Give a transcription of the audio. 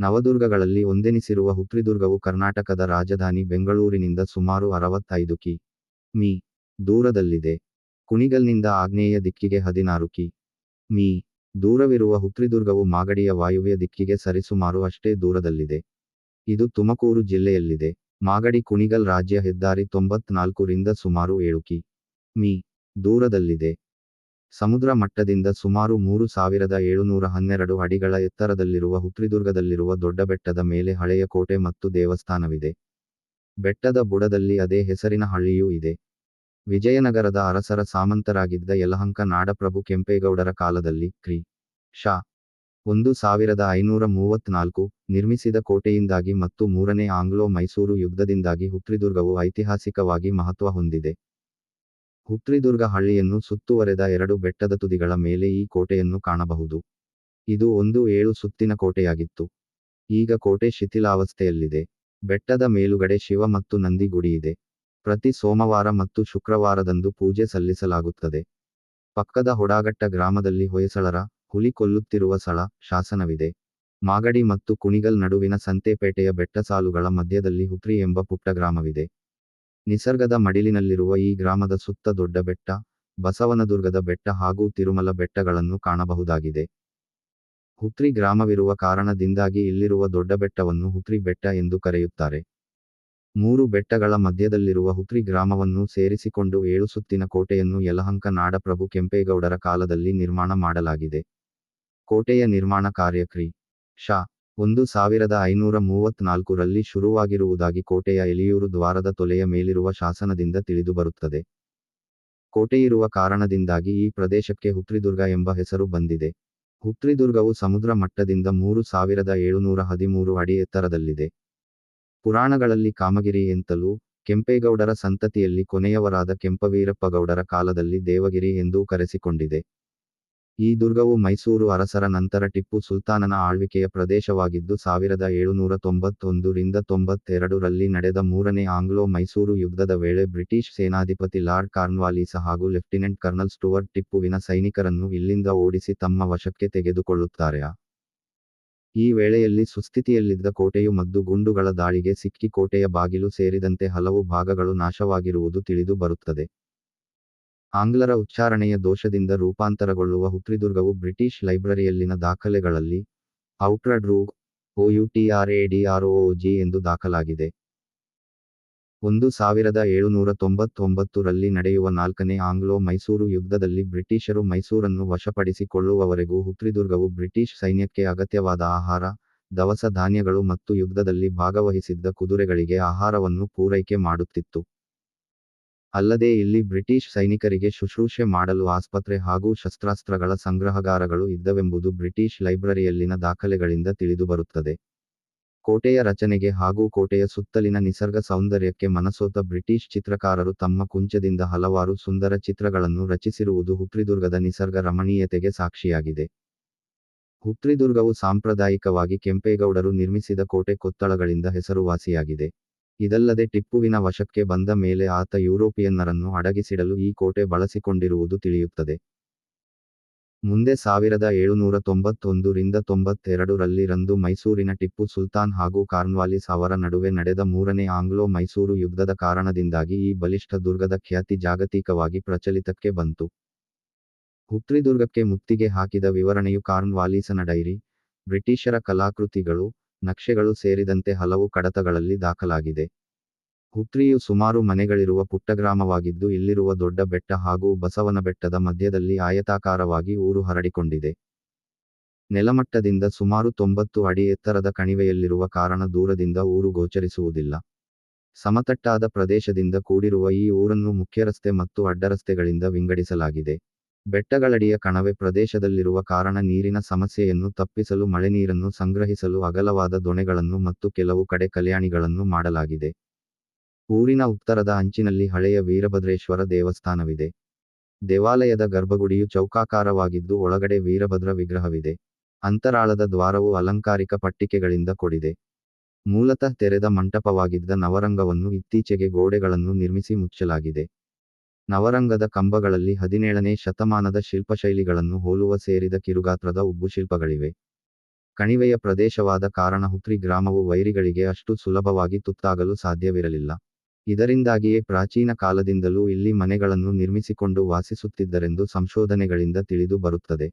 ನವದುರ್ಗಗಳಲ್ಲಿ ಒಂದೆನಿಸಿರುವ ಹುತ್ರಿದುರ್ಗವು ಕರ್ನಾಟಕದ ರಾಜಧಾನಿ ಬೆಂಗಳೂರಿನಿಂದ ಸುಮಾರು ಅರವತ್ತೈದು ಕಿ. ಮೀ. ದೂರದಲ್ಲಿದೆ. ಕುಣಿಗಲ್ನಿಂದ ಆಗ್ನೇಯ ದಿಕ್ಕಿಗೆ ಹದಿನಾರು ಕಿ. ಮೀ. ದೂರವಿರುವ ಹುತ್ರಿದುರ್ಗವು ಮಾಗಡಿಯ ವಾಯುವ್ಯ ದಿಕ್ಕಿಗೆ ಸರಿಸುಮಾರು ಅಷ್ಟೇ ದೂರದಲ್ಲಿದೆ. ಇದು ತುಮಕೂರು ಜಿಲ್ಲೆಯಲ್ಲಿದೆ. ಮಾಗಡಿ ಕುಣಿಗಲ್ ರಾಜ್ಯ ಹೆದ್ದಾರಿ ತೊಂಬತ್ನಾಲ್ಕು ರಿಂದ ಸುಮಾರು ಏಳು ಕಿ. ಮೀ. ದೂರದಲ್ಲಿದೆ. ಸಮುದ್ರ ಮಟ್ಟದಿಂದ ಸುಮಾರು ಮೂರು ಸಾವಿರದ ಏಳುನೂರ ಹನ್ನೆರಡು ಅಡಿಗಳ ಎತ್ತರದಲ್ಲಿರುವ ಹುತ್ರಿದುರ್ಗದಲ್ಲಿರುವ ದೊಡ್ಡ ಬೆಟ್ಟದ ಮೇಲೆ ಹಳೆಯ ಕೋಟೆ ಮತ್ತು ದೇವಸ್ಥಾನವಿದೆ. ಬೆಟ್ಟದ ಬುಡದಲ್ಲಿ ಅದೇ ಹೆಸರಿನ ಹಳ್ಳಿಯೂ ಇದೆ. ವಿಜಯನಗರದ ಅರಸರ ಸಾಮಂತರಾಗಿದ್ದ ಯಲಹಂಕ ನಾಡಪ್ರಭು ಕೆಂಪೇಗೌಡರ ಕಾಲದಲ್ಲಿ ಕ್ರಿ. ಶಾ ಒಂದು ಸಾವಿರದ ಐನೂರ ಮೂವತ್ನಾಲ್ಕು ನಿರ್ಮಿಸಿದ ಕೋಟೆಯಿಂದಾಗಿ ಮತ್ತು ಮೂರನೇ ಆಂಗ್ಲೋ ಮೈಸೂರು ಯುದ್ಧದಿಂದಾಗಿ ಹುತ್ರಿದುರ್ಗವು ಐತಿಹಾಸಿಕವಾಗಿ ಮಹತ್ವ ಹೊಂದಿದೆ. ಹುತ್ರಿದುರ್ಗ ಹಳ್ಳಿಯನ್ನು ಸುತ್ತುವರೆದ ಎರಡು ಬೆಟ್ಟದ ತುದಿಗಳ ಮೇಲೆ ಈ ಕೋಟೆಯನ್ನು ಕಾಣಬಹುದು. ಇದು ಒಂದು ಏಳು ಸುತ್ತಿನ ಕೋಟೆಯಾಗಿತ್ತು. ಈಗ ಕೋಟೆ ಶಿಥಿಲಾವಸ್ಥೆಯಲ್ಲಿದೆ. ಬೆಟ್ಟದ ಮೇಲುಗಡೆ ಶಿವ ಮತ್ತು ನಂದಿ ಗುಡಿಯಿದೆ. ಪ್ರತಿ ಸೋಮವಾರ ಮತ್ತು ಶುಕ್ರವಾರದಂದು ಪೂಜೆ ಸಲ್ಲಿಸಲಾಗುತ್ತದೆ. ಪಕ್ಕದ ಹೊಡಾಗಟ್ಟ ಗ್ರಾಮದಲ್ಲಿ ಹೊಯ್ಸಳರ, ಹುಲಿ ಕೊಲ್ಲುತ್ತಿರುವ ಸ್ಥಳ, ಶಾಸನವಿದೆ. ಮಾಗಡಿ ಮತ್ತು ಕುಣಿಗಲ್ ನಡುವಿನ ಸಂತೇಪೇಟೆಯ ಬೆಟ್ಟಸಾಲುಗಳ ಮಧ್ಯದಲ್ಲಿ ಹುತ್ರಿ ಎಂಬ ಪುಟ್ಟ ಗ್ರಾಮವಿದೆ. ನಿಸರ್ಗದ ಮಡಿಲಿನಲ್ಲಿರುವ ಈ ಗ್ರಾಮದ ಸುತ್ತ ದೊಡ್ಡ ಬೆಟ್ಟ, ಬಸವನದುರ್ಗದ ಬೆಟ್ಟ ಹಾಗೂ ತಿರುಮಲ ಬೆಟ್ಟಗಳನ್ನು ಕಾಣಬಹುದಾಗಿದೆ. ಹುತ್ರಿ ಗ್ರಾಮವಿರುವ ಕಾರಣದಿಂದಾಗಿ ಇಲ್ಲಿರುವ ದೊಡ್ಡ ಬೆಟ್ಟವನ್ನು ಹುತ್ರಿ ಬೆಟ್ಟ ಎಂದು ಕರೆಯುತ್ತಾರೆ. ಮೂರು ಬೆಟ್ಟಗಳ ಮಧ್ಯದಲ್ಲಿರುವ ಹುತ್ರಿ ಗ್ರಾಮವನ್ನು ಸೇರಿಸಿಕೊಂಡು ಏಳು ಸುತ್ತಿನ ಕೋಟೆಯನ್ನು ಯಲಹಂಕ ನಾಡಪ್ರಭು ಕೆಂಪೇಗೌಡರ ಕಾಲದಲ್ಲಿ ನಿರ್ಮಾಣ ಮಾಡಲಾಗಿದೆ. ಕೋಟೆಯ ನಿರ್ಮಾಣ ಕಾರ್ಯಕ್ರಿ ಶಾ. ಒಂದು ಸಾವಿರದ ಐನೂರ ಮೂವತ್ನಾಲ್ಕು ರಲ್ಲಿ ಶುರುವಾಗಿರುವುದಾಗಿ ಕೋಟೆಯ ಎಲಿಯೂರು ದ್ವಾರದ ತೊಲೆಯ ಮೇಲಿರುವ ಶಾಸನದಿಂದ ತಿಳಿದುಬರುತ್ತದೆ. ಕೋಟೆಯಿರುವ ಕಾರಣದಿಂದಾಗಿ ಈ ಪ್ರದೇಶಕ್ಕೆ ಹುತ್ರಿದುರ್ಗ ಎಂಬ ಹೆಸರು ಬಂದಿದೆ. ಹುತ್ರಿದುರ್ಗವು ಸಮುದ್ರ ಮಟ್ಟದಿಂದ ಮೂರು ಸಾವಿರದ ಏಳುನೂರ ಹದಿಮೂರು ಅಡಿ ಎತ್ತರದಲ್ಲಿದೆ. ಪುರಾಣಗಳಲ್ಲಿ ಕಾಮಗಿರಿ ಎಂತಲೂ, ಕೆಂಪೇಗೌಡರ ಸಂತತಿಯಲ್ಲಿ ಕೊನೆಯವರಾದ ಕೆಂಪವೀರಪ್ಪಗೌಡರ ಕಾಲದಲ್ಲಿ ದೇವಗಿರಿ ಎಂದೂ ಕರೆಸಿಕೊಂಡಿದೆ. ಈ ದುರ್ಗವು ಮೈಸೂರು ಅರಸರ ನಂತರ ಟಿಪ್ಪು ಸುಲ್ತಾನನ ಆಳ್ವಿಕೆಯ ಪ್ರದೇಶವಾಗಿದ್ದು, ಸಾವಿರದ ಏಳುನೂರ ತೊಂಬತ್ತೊಂದು ರಿಂದ ತೊಂಬತ್ತೆರಡು ರಲ್ಲಿ ನಡೆದ ಮೂರನೇ ಆಂಗ್ಲೋ ಮೈಸೂರು ಯುದ್ಧದ ವೇಳೆ ಬ್ರಿಟಿಷ್ ಸೇನಾಧಿಪತಿ ಲಾರ್ಡ್ ಕಾರ್ನ್ವಾಲಿಸ ಹಾಗೂ ಲೆಫ್ಟಿನೆಂಟ್ ಕರ್ನಲ್ ಸ್ಟುವರ್ಟ್ ಟಿಪ್ಪುವಿನ ಸೈನಿಕರನ್ನು ಇಲ್ಲಿಂದ ಓಡಿಸಿ ತಮ್ಮ ವಶಕ್ಕೆ ತೆಗೆದುಕೊಳ್ಳುತ್ತಾರೆ. ಈ ವೇಳೆಯಲ್ಲಿ ಸುಸ್ಥಿತಿಯಲ್ಲಿದ್ದ ಕೋಟೆಯು ಮದ್ದು ಗುಂಡುಗಳ ದಾಳಿಗೆ ಸಿಕ್ಕಿ ಕೋಟೆಯ ಬಾಗಿಲು ಸೇರಿದಂತೆ ಹಲವು ಭಾಗಗಳು ನಾಶವಾಗಿರುವುದು ತಿಳಿದು ಬರುತ್ತದೆ. ಆಂಗ್ಲರ ಉಚ್ಚಾರಣೆಯ ದೋಷದಿಂದ ರೂಪಾಂತರಗೊಳ್ಳುವ ಹುತ್ರಿದುರ್ಗವು ಬ್ರಿಟಿಷ್ ಲೈಬ್ರರಿಯಲ್ಲಿನ ದಾಖಲೆಗಳಲ್ಲಿ ಔಟ್ರಡ್ ರೂ ಒಯುಟಿಆರ್ಎಡಿಆರ್ಒಜಿ ಎಂದು ದಾಖಲಾಗಿದೆ. ಒಂದು ಸಾವಿರದ ಏಳುನೂರ ತೊಂಬತ್ತೊಂಬತ್ತರಲ್ಲಿ ನಡೆಯುವ ನಾಲ್ಕನೇ ಆಂಗ್ಲೋ ಮೈಸೂರು ಯುದ್ಧದಲ್ಲಿ ಬ್ರಿಟಿಷರು ಮೈಸೂರನ್ನು ವಶಪಡಿಸಿಕೊಳ್ಳುವವರೆಗೂ ಹುತ್ರಿದುರ್ಗವು ಬ್ರಿಟಿಷ್ ಸೈನ್ಯಕ್ಕೆ ಅಗತ್ಯವಾದ ಆಹಾರ, ದವಸ ಧಾನ್ಯಗಳು ಮತ್ತು ಯುದ್ಧದಲ್ಲಿ ಭಾಗವಹಿಸಿದ್ದ ಕುದುರೆಗಳಿಗೆ ಆಹಾರವನ್ನು ಪೂರೈಕೆ ಮಾಡುತ್ತಿತ್ತು. ಅಲ್ಲದೆ ಇಲ್ಲಿ ಬ್ರಿಟಿಷ್ ಸೈನಿಕರಿಗೆ ಶುಶ್ರೂಷೆ ಮಾಡಲು ಆಸ್ಪತ್ರೆ ಹಾಗೂ ಶಸ್ತ್ರಾಸ್ತ್ರಗಳ ಸಂಗ್ರಹಗಾರಗಳು ಇದ್ದವೆಂಬುದು ಬ್ರಿಟಿಷ್ ಲೈಬ್ರರಿಯಲ್ಲಿನ ದಾಖಲೆಗಳಿಂದ ತಿಳಿದುಬರುತ್ತದೆ. ಕೋಟೆಯ ರಚನೆಗೆ ಹಾಗೂ ಕೋಟೆಯ ಸುತ್ತಲಿನ ನಿಸರ್ಗ ಸೌಂದರ್ಯಕ್ಕೆ ಮನಸೋತ ಬ್ರಿಟಿಷ್ ಚಿತ್ರಕಾರರು ತಮ್ಮ ಕುಂಚದಿಂದ ಹಲವಾರು ಸುಂದರ ಚಿತ್ರಗಳನ್ನು ರಚಿಸಿರುವುದು ಹುತ್ರಿದುರ್ಗದ ನಿಸರ್ಗ ರಮಣೀಯತೆಗೆ ಸಾಕ್ಷಿಯಾಗಿದೆ. ಹುತ್ರಿದುರ್ಗವು ಸಾಂಪ್ರದಾಯಿಕವಾಗಿ ಕೆಂಪೇಗೌಡರು ನಿರ್ಮಿಸಿದ ಕೋಟೆ ಕೊತ್ತಳಗಳಿಂದ ಹೆಸರುವಾಸಿಯಾಗಿದೆ. ಇದಲ್ಲದೆ ಟಿಪ್ಪುವಿನ ವಶಕ್ಕೆ ಬಂದ ಮೇಲೆ ಆತ ಯುರೋಪಿಯನ್ನರನ್ನು ಅಡಗಿಸಿಡಲು ಈ ಕೋಟೆ ಬಳಸಿಕೊಂಡಿರುವುದು ತಿಳಿಯುತ್ತದೆ. ಮುಂದೆ ಸಾವಿರದ ಏಳುನೂರ ತೊಂಬತ್ತೊಂದು ರಿಂದ ತೊಂಬತ್ತೆರಡು ರಲ್ಲಿ ರಂದು ಮೈಸೂರಿನ ಟಿಪ್ಪು ಸುಲ್ತಾನ್ ಹಾಗೂ ಕಾರ್ನ್ವಾಲಿಸ್ ಅವರ ನಡುವೆ ನಡೆದ ಮೂರನೇ ಆಂಗ್ಲೋ ಮೈಸೂರು ಯುದ್ಧದ ಕಾರಣದಿಂದಾಗಿ ಈ ಬಲಿಷ್ಠ ದುರ್ಗದ ಖ್ಯಾತಿ ಜಾಗತಿಕವಾಗಿ ಪ್ರಚಲಿತಕ್ಕೆ ಬಂತು. ಹುತ್ರಿದುರ್ಗಕ್ಕೆ ಮುತ್ತಿಗೆ ಹಾಕಿದ ವಿವರಣೆಯು ಕಾರ್ನ್ವಾಲಿಸನ ಡೈರಿ, ಬ್ರಿಟಿಷರ ಕಲಾಕೃತಿಗಳು, ನಕ್ಷೆಗಳು ಸೇರಿದಂತೆ ಹಲವು ಕಡತಗಳಲ್ಲಿ ದಾಖಲಾಗಿದೆ. ಹುತ್ರಿಯು ಸುಮಾರು ಮನೆಗಳಿರುವ ಪುಟ್ಟಗ್ರಾಮವಾಗಿದ್ದು ಇಲ್ಲಿರುವ ದೊಡ್ಡ ಬೆಟ್ಟ ಹಾಗೂ ಬಸವನ ಬೆಟ್ಟದ ಮಧ್ಯದಲ್ಲಿ ಆಯತಾಕಾರವಾಗಿ ಊರು ಹರಡಿಕೊಂಡಿದೆ. ನೆಲಮಟ್ಟದಿಂದ ಸುಮಾರು ತೊಂಬತ್ತು ಅಡಿ ಎತ್ತರದ ಕಣಿವೆಯಲ್ಲಿರುವ ಕಾರಣ ದೂರದಿಂದ ಊರು ಗೋಚರಿಸುವುದಿಲ್ಲ. ಸಮತಟ್ಟಾದ ಪ್ರದೇಶದಿಂದ ಕೂಡಿರುವ ಈ ಊರನ್ನು ಮುಖ್ಯರಸ್ತೆ ಮತ್ತು ಅಡ್ಡರಸ್ತೆಗಳಿಂದ ವಿಂಗಡಿಸಲಾಗಿದೆ. ಬೆಟ್ಟಗಳಡಿಯ ಕಣವೆ ಪ್ರದೇಶದಲ್ಲಿರುವ ಕಾರಣ ನೀರಿನ ಸಮಸ್ಯೆಯನ್ನು ತಪ್ಪಿಸಲು ಮಳೆ ನೀರನ್ನು ಸಂಗ್ರಹಿಸಲು ಅಗಲವಾದ ದೊಣೆಗಳನ್ನು ಮತ್ತು ಕೆಲವು ಕಡೆ ಕಲ್ಯಾಣಿಗಳನ್ನು ಮಾಡಲಾಗಿದೆ. ಊರಿನ ಉತ್ತರದ ಅಂಚಿನಲ್ಲಿ ಹಳೆಯ ವೀರಭದ್ರೇಶ್ವರ ದೇವಸ್ಥಾನವಿದೆ. ದೇವಾಲಯದ ಗರ್ಭಗುಡಿಯು ಚೌಕಾಕಾರವಾಗಿದ್ದು ಒಳಗಡೆ ವೀರಭದ್ರ ವಿಗ್ರಹವಿದೆ. ಅಂತರಾಳದ ದ್ವಾರವು ಅಲಂಕಾರಿಕ ಪಟ್ಟಿಕೆಗಳಿಂದ ಕೂಡಿದೆ. ಮೂಲತಃ ತೆರೆದ ಮಂಟಪವಾಗಿದ್ದ ನವರಂಗವನ್ನು ಇತ್ತೀಚೆಗೆ ಗೋಡೆಗಳನ್ನು ನಿರ್ಮಿಸಿ ಮುಚ್ಚಲಾಗಿದೆ. ನವರಂಗದ ಕಂಬಗಳಲ್ಲಿ ಹದಿನೇಳನೇ ಶತಮಾನದ ಶಿಲ್ಪಶೈಲಿಗಳನ್ನು ಹೋಲುವ ಸೇರಿದ ಕಿರುಗಾತ್ರದ ಉಬ್ಬುಶಿಲ್ಪಗಳಿವೆ. ಕಣಿವೆಯ ಪ್ರದೇಶವಾದ ಕಾರಣ ಹುತ್ರಿ ಗ್ರಾಮವು ವೈರಿಗಳಿಗೆ ಅಷ್ಟು ಸುಲಭವಾಗಿ ತುತ್ತಾಗಲು ಸಾಧ್ಯವಿರಲಿಲ್ಲ ಇದರಿಂದಾಗಿಯೇ ಪ್ರಾಚೀನ ಕಾಲದಿಂದಲೂ ಇಲ್ಲಿ ಮನೆಗಳನ್ನು ನಿರ್ಮಿಸಿಕೊಂಡು ವಾಸಿಸುತ್ತಿದ್ದರೆಂದು ಸಂಶೋಧನೆಗಳಿಂದ ತಿಳಿದು ಬರುತ್ತದೆ